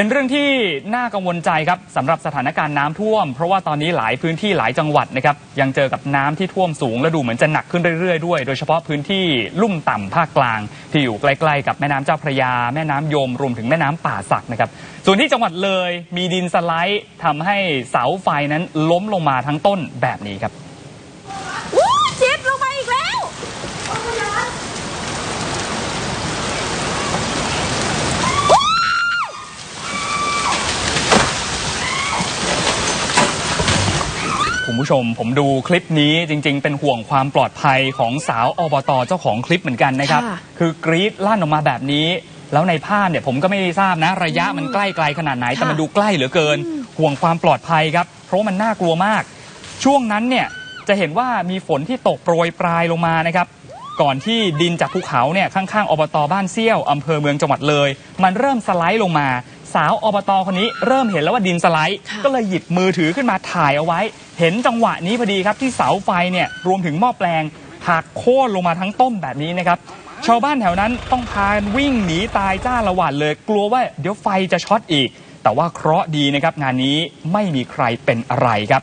เป็นเรื่องที่น่ากังวลใจครับสำหรับสถานการณ์น้ำท่วม เพราะว่าตอนนี้หลายพื้นที่หลายจังหวัดนะครับยังเจอกับน้ำที่ท่วมสูง และดูเหมือนจะหนักขึ้นเรื่อยๆด้วย โดยเฉพาะพื้นที่ลุ่มต่ำภาคกลาง ที่อยู่ใกล้ๆกับแม่น้ำเจ้าพระยา แม่น้ำยมรวมถึงแม่น้ำป่าสักนะครับส่วนที่จังหวัดเลยมีดินสไลด์ทำให้เสาไฟนั้นล้มลงมาทั้งต้นแบบนี้ครับ วู้จิ๊บลงมาอีกแล้ว คุณผู้ชม ผมดูคลิปนี้จริง ๆ เป็นห่วงความปลอดภัยของสาวอบตเจ้าของคลิปเหมือนกันนะครับค่ะคือกรีดลั่นออกมาแบบนี้ แล้วในภาพเนี่ยผมก็ไม่ทราบนะ ระยะมันใกล้ไกลขนาดไหนแต่มันดูใกล้เหลือเกิน ห่วงความปลอดภัยครับ เพราะว่ามันน่ากลัวมาก ช่วงนั้นเนี่ยจะเห็นว่ามีฝนที่ตกโปรยปลายลงมานะครับก่อนที่ดินจากภูเขาเนี่ยข้างๆอบตบ้านเซี่ยวอำเภอเมืองจังหวัดเลย มันเริ่มสไลด์ลงมา สาวอบตคนนี้เริ่มเห็นแล้วว่าดินสไลด์ค่ะก็เลยหยิบมือถือขึ้นมาถ่ายเอาไว้ เห็นจังหวะนี้พอดีครับที่เสาไฟเนี่ยรวมถึงหม้อแปลงหักโค่นลงมาทั้งต้นแบบนี้นะครับชาวบ้านแถวนั้นต้องพากันวิ่งหนีตายจ้าละหวาดเลย กลัวว่าเดี๋ยวไฟจะช็อตอีก แต่ว่าเคราะห์ดีนะครับงานนี้ไม่มีใครเป็นอะไรครับ